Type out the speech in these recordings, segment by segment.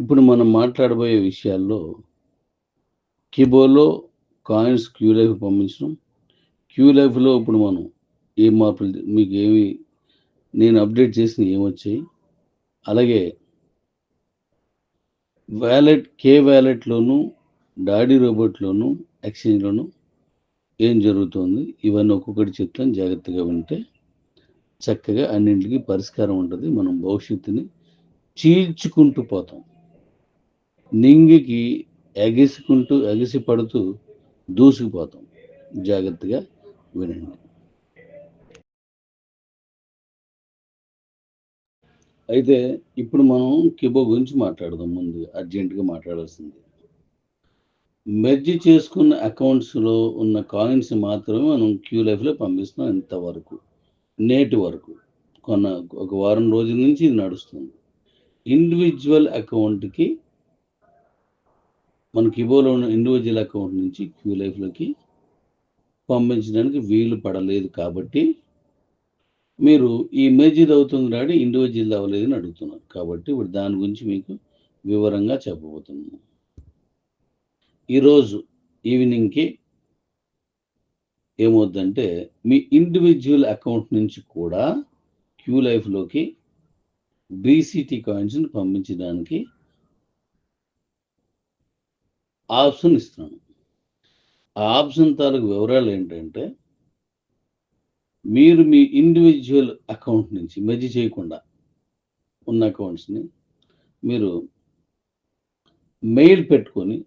ఇప్పుడు మనం మాట్లాడబోయే విషయాల్లో కిబోలో కాయిన్స్ క్యూ లైఫ్ పంపించడం. క్యూ లైఫ్లో ఇప్పుడు మనం ఏ మార్పులు మీకు ఏమి నేను అప్డేట్ చేసిన ఏమొచ్చాయి అలాగే వ్యాలెట్ కే వ్యాలెట్లోను డాడీ రోబోట్లోను ఎక్స్చేంజ్లోను ఏం జరుగుతోంది? ఇవన్నీ ఒక్కొక్కటి చెప్తాను జాగ్రత్తగా వింటే. చక్కగా అన్నింటికి పరిష్కారం ఉంటుంది. మనం భవిష్యత్తుని చీల్చుకుంటూ పోతాం. నింగికి ఎగిసుకుంటూ ఎగిసి పడుతూ దూసుకుపోతాం. జాగ్రత్తగా వినండి. అయితే ఇప్పుడు మనం కిబో గురించి మాట్లాడదాం ముందు అర్జెంటుగా మాట్లాడాల్సింది. మెర్జి చేసుకున్న అకౌంట్స్లో ఉన్న కాయిన్స్ మాత్రమే మనం క్యూ లైఫ్లో పంపిస్తున్నాం ఇంతవరకు. నేటి వరకు. కొన్న ఒక వారం రోజుల నుంచి ఇది నడుస్తుంది. ఇండివిజువల్ అకౌంట్కి మన కిబోలో ఉన్న ఇండివిజువల్ అకౌంట్ నుంచి క్యూ లైఫ్లోకి పంపించడానికి వీలు పడలేదు కాబట్టి మీరు ఈ మెర్జిది అవుతుంది రాడి ఇండివిజువల్ అవ్వలేదని అడుగుతున్నారు. కాబట్టి ఇప్పుడు దాని గురించి మీకు వివరంగా చెప్పబోతున్నాను. ఈరోజు ఈవినింగ్కి ఏమవుద్దంటే మీ ఇండివిజువల్ అకౌంట్ నుంచి కూడా క్యూ లైఫ్లోకి బీసీటీ కాయిన్స్ని పంపించడానికి ఆప్షన్ ఇస్తున్నాను. ఆ ఆప్షన్ తాలూకు వివరాలు ఏంటంటే మీరు మీ ఇండివిజువల్ అకౌంట్ నుంచి మెర్జ్ చేయకుండా ఉన్న అకౌంట్స్ని మీరు మెయిల్ పెట్టుకొని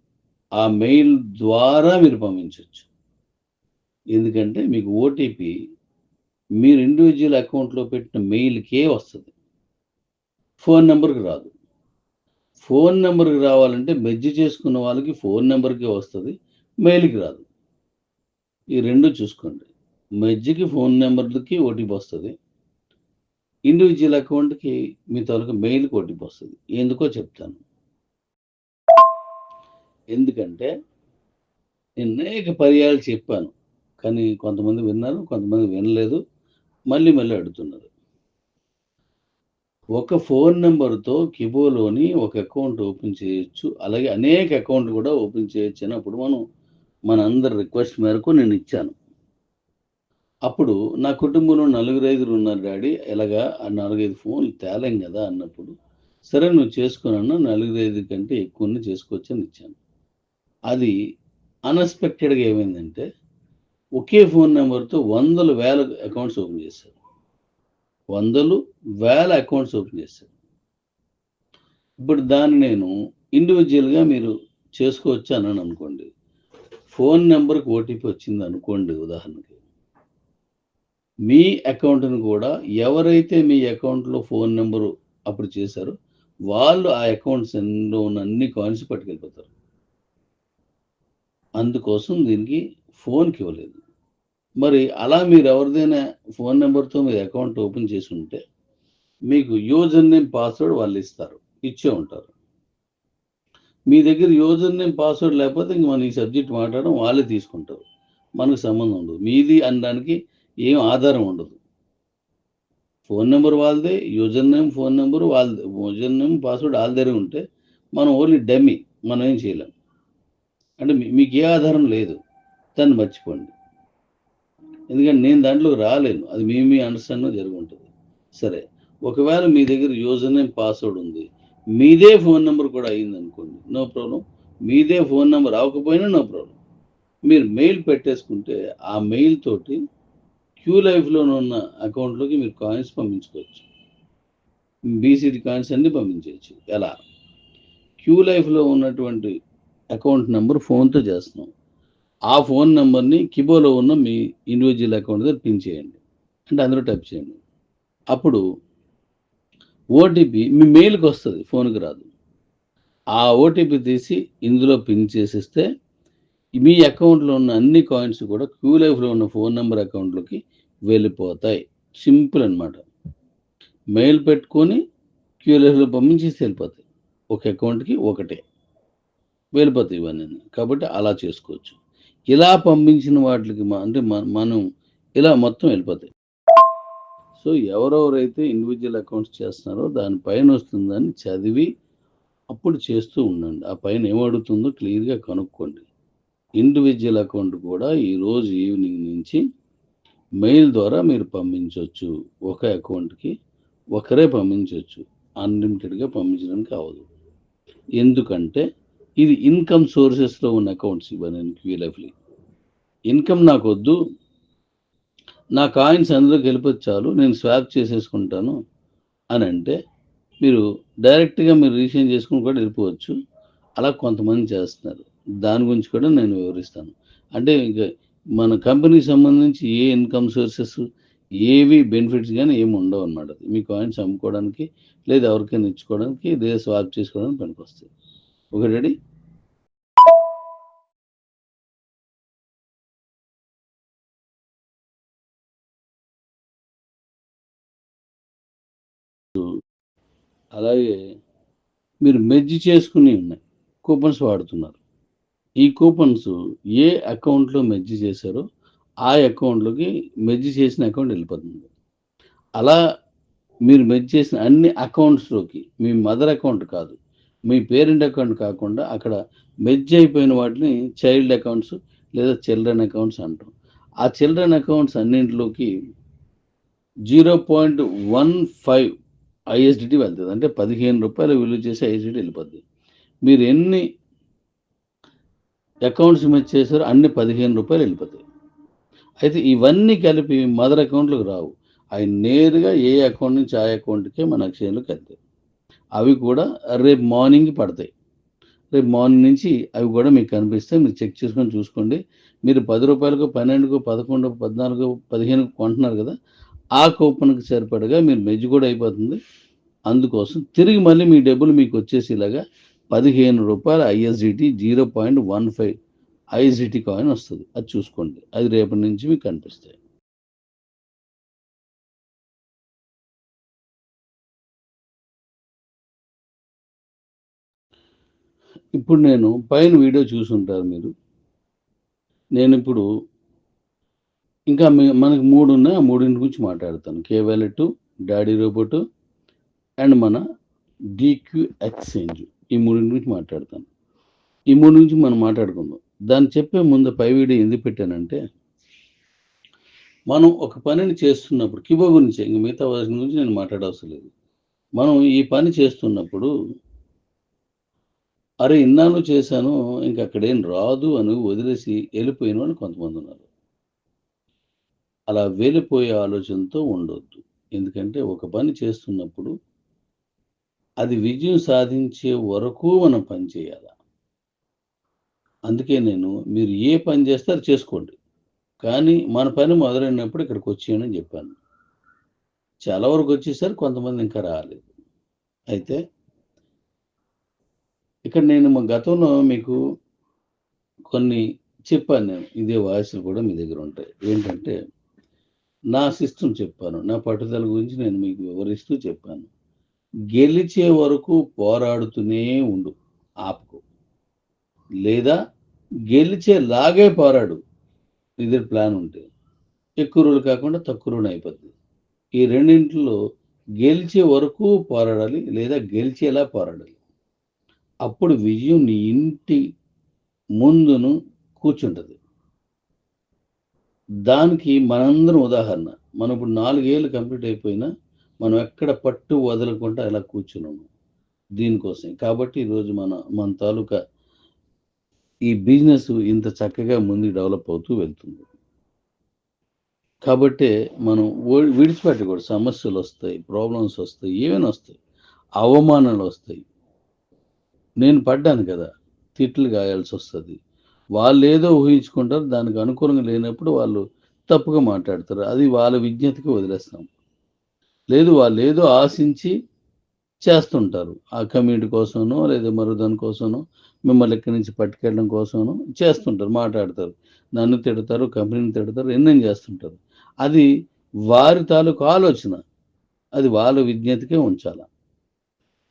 ఆ మెయిల్ ద్వారా మీరు పంపించవచ్చు ఎందుకంటే మీకు ఓటీపీ మీరు ఇండివిజువల్ అకౌంట్లో పెట్టిన మెయిల్కే వస్తుంది. ఫోన్ నెంబర్కి రాదు. ఫోన్ నెంబర్కి రావాలంటే మెజ్జి చేసుకున్న వాళ్ళకి ఫోన్ నెంబర్కే వస్తుంది మెయిల్కి రాదు. ఈ రెండు చూసుకోండి. మెజ్జికి ఫోన్ నెంబర్లకి ఓటీపీ వస్తుంది ఇండివిజువల్ అకౌంట్కి మీ తాలూకు మెయిల్కి ఓటీపీ వస్తుంది. ఎందుకో చెప్తాను. ఎందుకంటే నేను అనేక పర్యాలు చెప్పాను కానీ కొంతమంది విన్నారు కొంతమంది వినలేదు మళ్ళీ మళ్ళీ అడుగుతున్నారు. ఒక ఫోన్ నెంబర్తో కిబోలోని ఒక అకౌంట్ ఓపెన్ చేయొచ్చు. అలాగే అనేక అకౌంట్ కూడా ఓపెన్ చేయొచ్చు అని అప్పుడు మనం మన అందరి రిక్వెస్ట్ మేరకు నేను ఇచ్చాను. అప్పుడు నా కుటుంబంలో నలుగురు ఐదుగురు ఉన్నారు డాడీ ఎలాగా? ఆ నాలుగైదు ఫోన్లు తేలేం కదా? అన్నప్పుడు సరే నువ్వు చేసుకున్నా నలుగురు ఐదు కంటే ఎక్కువనే చేసుకోవచ్చని ఇచ్చాను. అది అన్ఎక్స్పెక్టెడ్గా ఏమైందంటే ఒకే ఫోన్ నెంబర్తో వందలు వేల అకౌంట్స్ ఓపెన్ చేశారు. వందలు వేల అకౌంట్స్ ఓపెన్ చేశారు. ఇప్పుడు దాన్ని నేను ఇండివిజువల్గా మీరు చేసుకోవచ్చు అని అనుకోండి. ఫోన్ నెంబర్కి ఓటీపీ వచ్చింది అనుకోండి ఉదాహరణకి. మీ అకౌంట్ని కూడా ఎవరైతే మీ అకౌంట్లో ఫోన్ నెంబరు అప్పుడు చేశారో వాళ్ళు ఆ అకౌంట్స్ ఎన్నో ఉన్న అన్ని కాయిన్స్ పట్టుకెళ్ళిపోతారు. అందుకోసం దీనికి ఫోన్కి ఇవ్వలేదు. మరి అలా మీరు ఎవరిదైనా ఫోన్ నెంబర్తో మీరు అకౌంట్ ఓపెన్ చేసి ఉంటే మీకు యూజర్ నేమ్ పాస్వర్డ్ వాళ్ళు ఇస్తారు ఇచ్చే ఉంటారు. మీ దగ్గర యూజర్ నేమ్ పాస్వర్డ్ లేకపోతే ఇంక మనం ఈ సబ్జెక్ట్ మాట్లాడడం వాళ్ళే తీసుకుంటారు. మనకు సంబంధం ఉండదు. మీది అనడానికి ఏం ఆధారం ఉండదు. ఫోన్ నెంబర్ వాళ్ళదే యూజర్ నేమ్ ఫోన్ నెంబర్ వాళ్ళదే యూజర్ నేమ్ పాస్వర్డ్ వాళ్ళ దగ్గర ఉంటే మనం ఓన్లీ డమ్మి మనం ఏం చేయలేం. అంటే మీకు ఏ ఆధారం లేదు. దాన్ని మర్చిపోండి. ఎందుకంటే నేను దాంట్లోకి రాలేను. అది మీ మీ అండర్స్టాండింగ్ జరిగి ఉంటుంది సరే. ఒకవేళ మీ దగ్గర యూజర్ నేమ్ పాస్వర్డ్ ఉంది. మీదే ఫోన్ నెంబర్ కూడా అయింది అనుకోండి నో ప్రాబ్లం మీదే ఫోన్ నెంబర్ అవ్వకపోయినా నో ప్రాబ్లం మీరు మెయిల్ పెట్టేసుకుంటే ఆ మెయిల్ తోటి క్యూ లైఫ్లో ఉన్న అకౌంట్లోకి మీరు కాయిన్స్ పంపించుకోవచ్చు. బీసీడీ కాయిన్స్ అన్నీ పంపించవచ్చు ఎలా? క్యూ లైఫ్లో ఉన్నటువంటి అకౌంట్ నెంబర్ ఫోన్తో చేస్తున్నాం. ఆ ఫోన్ నెంబర్ని కిబోలో ఉన్న మీ ఇండివిజువల్ అకౌంట్ దగ్గర పిన్ చేయండి. అంటే అందులో టైప్ చేయండి. అప్పుడు ఓటీపీ మీ మెయిల్కి వస్తుంది ఫోన్కి రాదు. ఆ ఓటీపీ తీసి ఇందులో పిన్ చేసిస్తే మీ అకౌంట్లో ఉన్న అన్ని కాయిన్స్ కూడా క్యూ లైఫ్లో ఉన్న ఫోన్ నెంబర్ అకౌంట్లోకి వెళ్ళిపోతాయి. సింపుల్ అన్నమాట. మెయిల్ పెట్టుకొని క్యూ లైఫ్లో పంపించేసి వెళ్ళిపోతాయి. ఒక అకౌంట్కి ఒకటే. వెళ్ళిపోతాయి ఇవన్నీ. కాబట్టి అలా చేసుకోవచ్చు. ఇలా పంపించిన వాటికి అంటే మనం ఇలా మొత్తం వెళ్ళిపోతాయి. సో ఎవరెవరైతే ఇండివిజువల్ అకౌంట్స్ చేస్తున్నారో దానిపైన వస్తుందని చదివి అప్పుడు చేస్తూ ఉండండి. ఆ పైన ఏమడుగుతుందో క్లియర్గా కనుక్కోండి. ఇండివిజువల్ అకౌంట్ కూడా ఈరోజు ఈవినింగ్ నుంచి మెయిల్ ద్వారా మీరు పంపించవచ్చు ఒక అకౌంట్కి ఒకరే పంపించవచ్చు అన్లిమిటెడ్గా పంపించడానికి అవ్వదు. ఎందుకంటే ఇది ఇన్కమ్ సోర్సెస్లో ఉన్న అకౌంట్స్ ఇవన్నీ క్యూఎల్ఎఫ్లు ఇన్కమ్ నాకు వద్దు. నా కాయిన్స్ అందులోకి వెళ్ళిపోతే చాలు. నేను స్వాప్ చేసేసుకుంటాను అని అంటే మీరు డైరెక్ట్గా మీరు రీచేంజ్ చేసుకుని కూడా వెళ్ళిపోవచ్చు. అలా కొంతమంది చేస్తున్నారు. దాని గురించి కూడా నేను వివరిస్తాను. అంటే ఇంకా మన కంపెనీకి సంబంధించి ఏ ఇన్కమ్ సోర్సెస్ ఏవి బెనిఫిట్స్ కానీ ఏమి ఉండవు అనమాట మీ కాయిన్స్ అమ్ముకోవడానికి లేదా ఎవరికైనా ఇచ్చుకోవడానికి లేదా స్వాప్ చేసుకోవడానికి పనికొస్తాయి. ఓకే రెడీ అలాగే మీరు మెర్జ్ చేసుకుని ఉన్నాయి. కూపన్స్ వాడుతున్నారు. ఈ కూపన్స్ ఏ అకౌంట్లో మెర్జ్ చేశారో ఆ అకౌంట్లోకి మెర్జ్ చేసిన అకౌంట్ వెళ్ళిపోతుంది. అలా మీరు మెర్జ్ చేసిన అన్ని అకౌంట్స్లోకి మీ మదర్ అకౌంట్ కాదు. మీ పేరెంట్ అకౌంట్ కాకుండా అక్కడ మెర్జ్ అయిపోయిన వాటిని చైల్డ్ అకౌంట్స్ లేదా చిల్డ్రన్ అకౌంట్స్ అంటాం. ఆ children accounts అన్నింటిలోకి zero point one five ISDT వెళ్తుంది. అంటే పదిహేను రూపాయలు విలువ చేసి ఐఎస్డిటీ వెళ్ళిపోద్ది. మీరు ఎన్ని అకౌంట్స్ మీద చేశారో అన్ని పదిహేను రూపాయలు వెళ్ళిపోతాయి. అయితే ఇవన్నీ కలిపి మదర్ అకౌంట్లకు రావు. అవి నేరుగా ఏ అకౌంట్ నుంచి ఆ అకౌంట్కే మన అక్షయంలోకి వెళ్తాయి. అవి కూడా రేపు మార్నింగ్ పడతాయి. రేపు మార్నింగ్ నుంచి అవి కూడా మీకు కనిపిస్తాయి మీరు చెక్ చేసుకొని చూసుకోండి. మీరు పది రూపాయలకు పన్నెండుకు పదకొండు పద్నాలుగు పదిహేను కొంటున్నారు కదా ఆ కూపన్కి సరిపడగా మీరు మెజ్జు కూడా అయిపోతుంది. అందుకోసం తిరిగి మళ్ళీ మీ డబ్బులు మీకు వచ్చేసేలాగా పదిహేను రూపాయల ISDT zero point one five ISDT coin వస్తుంది. అది చూసుకోండి. అది రేపటి నుంచి మీకు కనిపిస్తాయి. ఇప్పుడు నేను పైన వీడియో చూసుంటారు మీరు. నేను ఇప్పుడు ఇంకా మనకి మూడు ఉన్నాయి ఆ మూడింటి గురించి మాట్లాడతాను. K wallet daddy robot and మన డిక్యూ ఎక్స్చేంజ్. ఈ మూడింటి గురించి మాట్లాడతాను. ఈ మూడు నుంచి మనం మాట్లాడుకుందాం. దాన్ని చెప్పే ముందు పై వీడియో ఎందుకు పెట్టానంటే మనం ఒక పనిని చేస్తున్నప్పుడు కిబో గురించి ఇంక మిగతా వాటి గురించి నేను మాట్లాడవసరం లేదు. మనం ఈ పని చేస్తున్నప్పుడు అరే ఇన్నాళ్ళు చేశాను ఇంక అక్కడేం రాదు అని వదిలేసి వెళ్ళిపోయిన వాళ్ళు కొంతమంది ఉన్నారు. అలా వెళ్ళిపోయే ఆలోచనతో ఉండొద్దు. ఎందుకంటే ఒక పని చేస్తున్నప్పుడు అది విజయం సాధించే వరకు మనం పని చేయాలి. అందుకే నేను మీరు ఏ పని చేస్తారో చేసుకోండి. కానీ మన పని మొదలైనప్పుడు ఇక్కడికి వచ్చేయని చెప్పాను. చాలా వరకు వచ్చేసరి కొంతమంది ఇంకా రాలేదు. అయితే ఇక్కడ నేను మా గతంలో మీకు కొన్ని చెప్పాను నేను. ఇదే వాయిస్లు కూడా మీ దగ్గర ఉంటాయి. ఏంటంటే నా సిస్టమ్ చెప్పాను. నా పట్టుదల గురించి నేను మీకు వివరిస్తూ చెప్పాను. గెలిచే వరకు పోరాడుతూనే ఉండు ఆపుకు. లేదా గెలిచేలాగే పోరాడు. ఇది ప్లాన్ ఉంటే. ఎక్కువ రోజులు కాకుండా తక్కువ రోజులు అయిపోద్ది. ఈ రెండింటిలో గెలిచే వరకు పోరాడాలి లేదా గెలిచేలా పోరాడాలి. అప్పుడు విజయం నీ ఇంటి ముందును కూర్చుంటుంది. దానికి మనందరం ఉదాహరణ. మనం ఇప్పుడు నాలుగేళ్ళు కంప్లీట్ అయిపోయినా మనం ఎక్కడ పట్టు వదలకుండా ఇలా కూర్చున్నాము దీనికోసం. కాబట్టి ఈరోజు మన మన తాలూకా ఈ బిజినెస్ ఇంత చక్కగా ముందుకు డెవలప్ అవుతూ వెళ్తుంది. కాబట్టి మనం విడిచిపెట్టకూడదు. సమస్యలు వస్తాయి ప్రాబ్లమ్స్ వస్తాయి ఏమైనా వస్తాయి. అవమానాలు వస్తాయి. నేను పడ్డాను కదా తిట్లు గాయాల్సి వస్తుంది. వాళ్ళు ఏదో ఊహించుకుంటారు దానికి అనుకూలంగా లేనప్పుడు వాళ్ళు తప్పుగా మాట్లాడతారు. అది వాళ్ళ విజ్ఞతకి వదిలేస్తాం. లేదు వాళ్ళు ఏదో ఆశించి చేస్తుంటారు. ఆ కమ్యూనిటీ కోసమనో లేదా మరో దాని దానికోసమనో మిమ్మల్ని ఇక్కడి నుంచి పట్టుకెళ్ళడం కోసమనో చేస్తుంటారు మాట్లాడతారు. నన్ను తిడతారు కంపెనీని తిడతారు ఎన్నెం చేస్తుంటారు. అది వారి తాలూకు ఆలోచన. అది వాళ్ళ విజ్ఞతకే ఉంచాలి.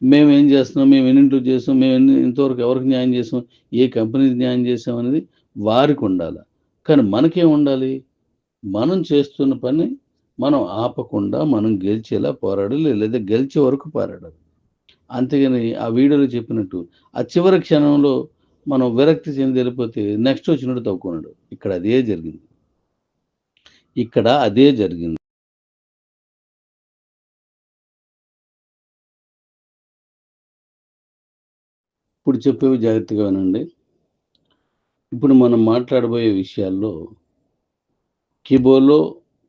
మేము ఏం చేస్తున్నాం మేము ఎన్నింటికి చేస్తాం మేము ఎన్ని ఇంతవరకు ఎవరికి న్యాయం చేసాం ఏ కంపెనీకి న్యాయం చేసాం అనేది వారికి ఉండాలి. కానీ మనకేం ఉండాలి? మనం చేస్తున్న పని మనం ఆపకుండా మనం గెలిచేలా పోరాడాలి లేదా గెలిచే వరకు పోరాడాలి. అంతేగాని ఆ వీడియోలో చెప్పినట్టు ఆ చివరి క్షణంలో మనం విరక్తి చెంది వెళ్ళిపోతే నెక్స్ట్ వచ్చినట్టు తవ్వుకున్నాడు. ఇక్కడ అదే జరిగింది. ఇక్కడ అదే జరిగింది. ఇప్పుడు చెప్పేవి జాగ్రత్తగా వినండి ఇప్పుడు మనం మాట్లాడబోయే విషయాల్లో కిబోలో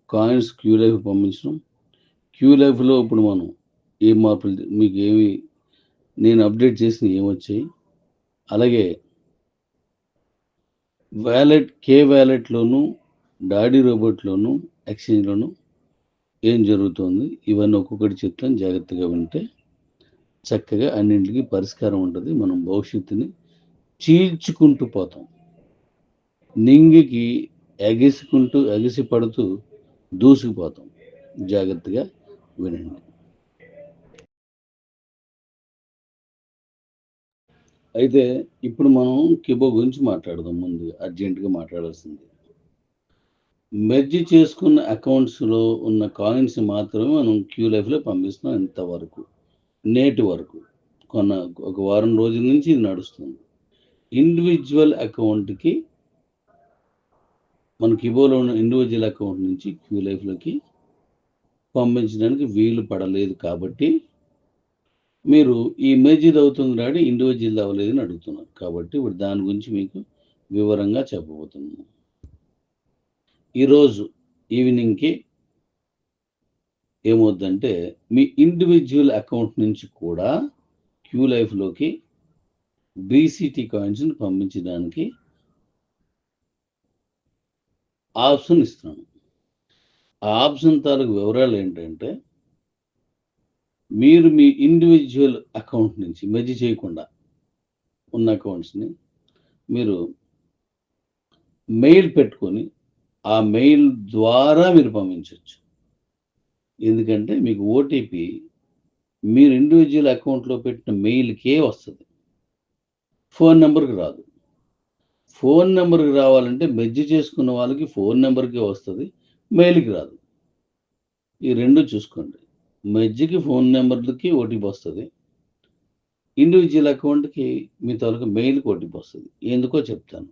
కాయిన్స్ క్యూ లైఫ్ పంపించడం. క్యూ లైఫ్లో ఇప్పుడు మనం ఏ మార్పులు మీకు ఏమి నేను అప్డేట్ చేసిన ఏమొచ్చాయి. అలాగే వ్యాలెట్ కే వ్యాలెట్లోను డాడీ రోబోట్లోను ఎక్స్చేంజ్లోను ఏం జరుగుతుంది? ఇవన్నీ ఒక్కొక్కటి చెప్తాను. జాగ్రత్తగా వింటే చక్కగా అన్నింటికి పరిష్కారం ఉంటుంది. మనం భవిష్యత్తుని చీల్చుకుంటూ పోతాం. నింగికి ఎగిసుకుంటూ ఎగిసి పడుతూ దూసుకుపోతాం. జాగ్రత్తగా వినండి. అయితే ఇప్పుడు మనం కిబో గురించి మాట్లాడదాం ముందు అర్జెంటుగా మాట్లాడాల్సింది. మెర్జ్ చేసుకున్న అకౌంట్స్లో ఉన్న కాయిన్స్ మాత్రమే మనం క్యూ లైఫ్లో పంపిస్తున్నాం ఇంతవరకు. నేటి వరకు కొన్న ఒక వారం రోజుల నుంచి ఇది నడుస్తుంది. ఇండివిజువల్ అకౌంట్కి మన కిబోలో ఉన్న ఇండివిజువల్ అకౌంట్ నుంచి క్యూ లైఫ్లోకి పంపించడానికి వీలు పడలేదు కాబట్టి మీరు ఈ ఇది అవుతుంది రాడి ఇండివిజువల్ అవ్వలేదు అని అడుగుతున్నారు. కాబట్టి ఇప్పుడు దాని గురించి మీకు వివరంగా చెప్పబోతున్నాను. ఈరోజు ఈవినింగ్కి ఏమవుద్దంటే మీ ఇండివిజువల్ అకౌంట్ నుంచి కూడా క్యూ లైఫ్లోకి బీసీటీ కాయిన్స్ని పంపించడానికి ఆప్షన్ ఇస్తున్నాను. ఆ ఆప్షన్ తాలూకు వివరాలు ఏంటంటే మీరు మీ ఇండివిజువల్ అకౌంట్ నుంచి మెర్జ్ చేయకుండా ఉన్న అకౌంట్స్ని మీరు మెయిల్ పెట్టుకొని ఆ మెయిల్ ద్వారా మీరు పంపించవచ్చు ఎందుకంటే మీకు ఓటీపీ మీరు ఇండివిజువల్ అకౌంట్లో పెట్టిన మెయిల్కే వస్తుంది. ఫోన్ నెంబర్కి రాదు. ఫోన్ నెంబర్కి రావాలంటే మెర్జ్ చేసుకున్న వాళ్ళకి ఫోన్ నెంబర్కే వస్తుంది మెయిల్కి రాదు. ఈ రెండు చూసుకోండి. మెర్జ్కి ఫోన్ నెంబర్లకి ఓటీపీ వస్తుంది. ఇండివిజువల్ అకౌంట్కి మీ తాలూకు మెయిల్కి ఓటీపీ వస్తుంది. ఎందుకో చెప్తాను.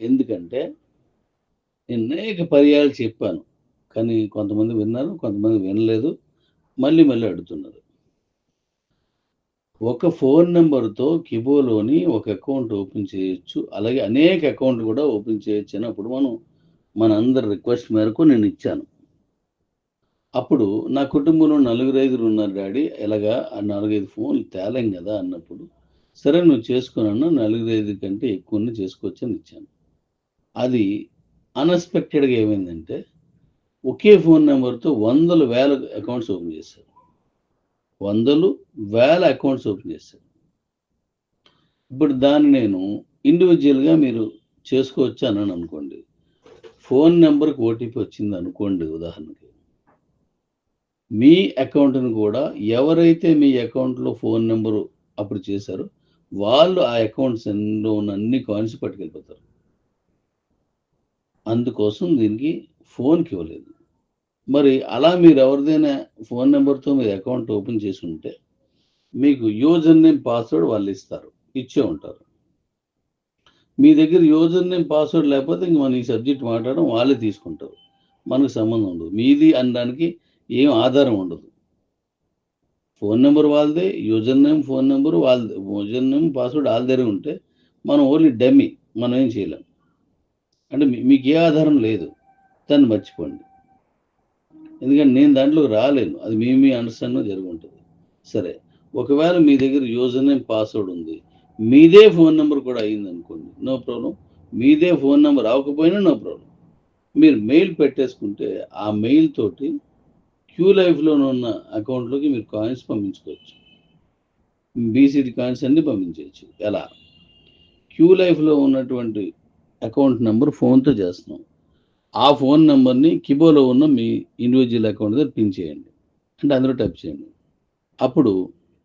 ఎందుకంటే నేను అనేక పర్యాలు చెప్పాను. కానీ కొంతమంది విన్నారు కొంతమంది వినలేదు. మళ్ళీ మళ్ళీ అడుగుతున్నారు. ఒక ఫోన్ నెంబర్తో కిబోలోని ఒక అకౌంట్ ఓపెన్ చేయొచ్చు. అలాగే అనేక అకౌంట్ కూడా ఓపెన్ చేయొచ్చు అని అప్పుడు మనం మన అందరి రిక్వెస్ట్ మేరకు నేను ఇచ్చాను. అప్పుడు నా కుటుంబంలో నలుగురు ఐదుగురు ఉన్నారు డాడీ ఎలాగా? ఆ నాలుగైదు ఫోన్లు తేలేం కదా? అన్నప్పుడు సరే నువ్వు చేసుకున్నాను నలుగురు ఐదు కంటే ఎక్కువనే చేసుకోవచ్చు అని ఇచ్చాను. అది అన్ఎక్స్పెక్టెడ్గా ఏమైందంటే ఒకే ఫోన్ నెంబర్తో వందలు వేల అకౌంట్స్ ఓపెన్ చేశారు. వందలు వేల అకౌంట్స్ ఓపెన్ చేశారు. ఇప్పుడు దాన్ని నేను ఇండివిజువల్గా మీరు చేసుకోవచ్చు అని అనుకోండి. ఫోన్ నెంబర్కి ఓటీపీ వచ్చింది అనుకోండి ఉదాహరణకి. మీ అకౌంట్ని కూడా ఎవరైతే మీ అకౌంట్లో ఫోన్ నెంబరు అప్పుడు చేశారో వాళ్ళు ఆ అకౌంట్స్ ఎన్నో ఉన్న అన్ని కాయిన్స్ పట్టుకెళ్ళిపోతారు. అందుకోసం దీనికి ఫోన్కి ఇవ్వలేదు. మరి అలా మీరు ఎవరిదైనా ఫోన్ నెంబర్తో మీరు అకౌంట్ ఓపెన్ చేసి ఉంటే మీకు యూజర్ నేమ్ పాస్వర్డ్ వాళ్ళు ఇస్తారు ఇచ్చే ఉంటారు. మీ దగ్గర యూజర్ నేమ్ పాస్వర్డ్ లేకపోతే ఇంక మన ఈ సబ్జెక్ట్ మాట్లాడడం వాళ్ళే తీసుకుంటారు. మనకు సంబంధం ఉండదు. మీది అనడానికి ఏం ఆధారం ఉండదు. ఫోన్ నెంబర్ వాళ్ళదే యూజర్ నేమ్ ఫోన్ నెంబర్ వాళ్ళదే యూజర్ నేమ్ పాస్వర్డ్ వాళ్ళ దగ్గర ఉంటే మనం ఓన్లీ డమ్మి మనం ఏం చేయలేం. అంటే మీకు ఏ ఆధారం లేదు. దాన్ని మర్చిపోండి. ఎందుకంటే నేను దాంట్లోకి రాలేను. అది మీ మీ అండర్స్టాండింగ్ జరుగుంటుంది. ఉంటుంది సరే. ఒకవేళ మీ దగ్గర యూజర్ నేమ్ పాస్వర్డ్ ఉంది. మీదే ఫోన్ నెంబర్ కూడా అయింది అనుకోండి. నో ప్రాబ్లం మీదే ఫోన్ నెంబర్ అవ్వకపోయినా నో ప్రాబ్లం మీరు మెయిల్ పెట్టేసుకుంటే ఆ మెయిల్ తోటి క్యూ లైఫ్లో ఉన్న అకౌంట్లోకి మీరు కాయిన్స్ పంపించుకోవచ్చు. బీసీడీ కాయిన్స్ అన్ని పంపించవచ్చు ఎలా? క్యూ లైఫ్లో ఉన్నటువంటి అకౌంట్ నెంబర్ ఫోన్తో చేస్తున్నాం. ఆ ఫోన్ నెంబర్ని కిబోలో ఉన్న మీ ఇండివిజువల్ అకౌంట్ దగ్గర పిన్ చేయండి. అంటే అందులో టైప్ చేయండి. అప్పుడు